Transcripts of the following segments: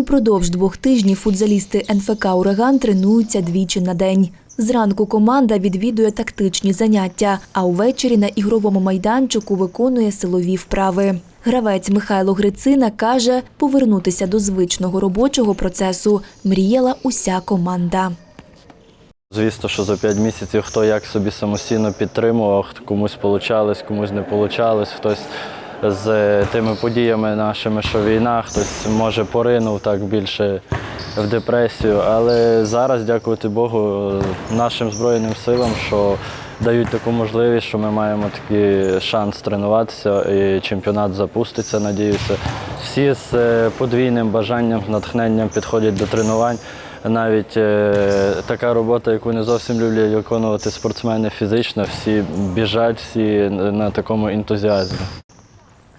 Упродовж двох тижнів футзалісти НФК Ураган тренуються двічі на день. Зранку команда відвідує тактичні заняття, а увечері на ігровому майданчику виконує силові вправи. Гравець Михайло Грицина каже, повернутися до звичного робочого процесу мріяла уся команда. Звісно, що за 5 місяців хто як собі самостійно підтримував, комусь вийшло, комусь не вийшло. Хтось з е, тими подіями нашими, що війна, хтось може поринув так більше в депресію. Але зараз, дякувати Богу, нашим Збройним силам, що дають таку можливість, що ми маємо такий шанс тренуватися і чемпіонат запуститься, надіюся. Всі з е, подвійним бажанням, натхненням підходять до тренувань. Навіть е, така робота, яку не зовсім люблять виконувати спортсмени фізично, всі біжать, всі на такому ентузіазмі.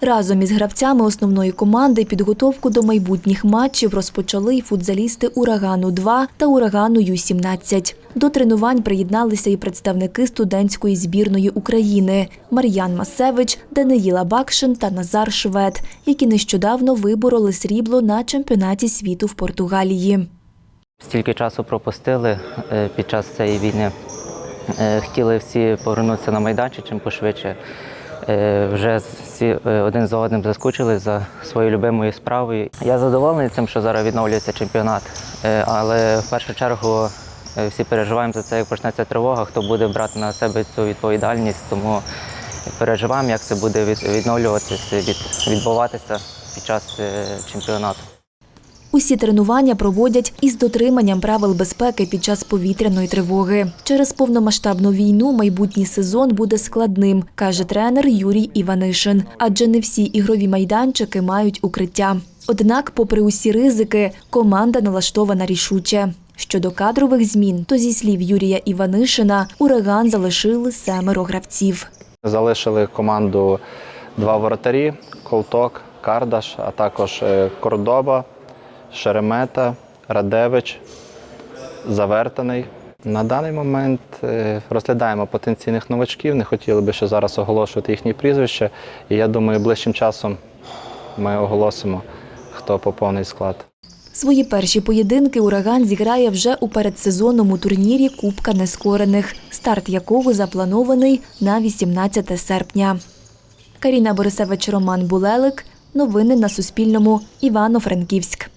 Разом із гравцями основної команди підготовку до майбутніх матчів розпочали й футзалісти Урагану 2 та Урагану Ю-17. До тренувань приєдналися і представники студентської збірної України Мар'ян Масевич, Даниїла Бакшин та Назар Швед, які нещодавно вибороли срібло на чемпіонаті світу в Португалії. Стільки часу пропустили е, під час цієї війни. Е, Хотіли всі повернутися на майданчик чим пошвидше. Е, Вже всі е, один за одним заскучили за своєю любимою справою. Я задоволений цим, що зараз відновлюється чемпіонат. Е, Але в першу чергу всі переживаємо за це, як почнеться тривога, хто буде брати на себе цю відповідальність. Тому переживаємо, як це буде відновлюватися, відбуватися під час чемпіонату. Усі тренування проводять із дотриманням правил безпеки під час повітряної тривоги. Через повномасштабну війну майбутній сезон буде складним, каже тренер Юрій Іванишин, адже не всі ігрові майданчики мають укриття. Однак, попри усі ризики, команда налаштована рішуче. Щодо кадрових змін, то зі слів Юрія Іванишина, ураган залишили семеро гравців. Залишили команду два воротарі: Колток, Кардаш, а також е, Кордоба, Шеремета, Радевич, Завертаний. На даний момент е, розглядаємо потенційних новачків. Не хотіли би ще зараз оголошувати їхні прізвища. І я думаю, ближчим часом ми оголосимо, хто поповнить склад. Свої перші поєдинки ураган зіграє вже у передсезонному турнірі Кубка Нескорених, старт якого запланований на 18 серпня. Каріна Борисевич, Роман Булелик. Новини на Суспільному. Івано-Франківськ.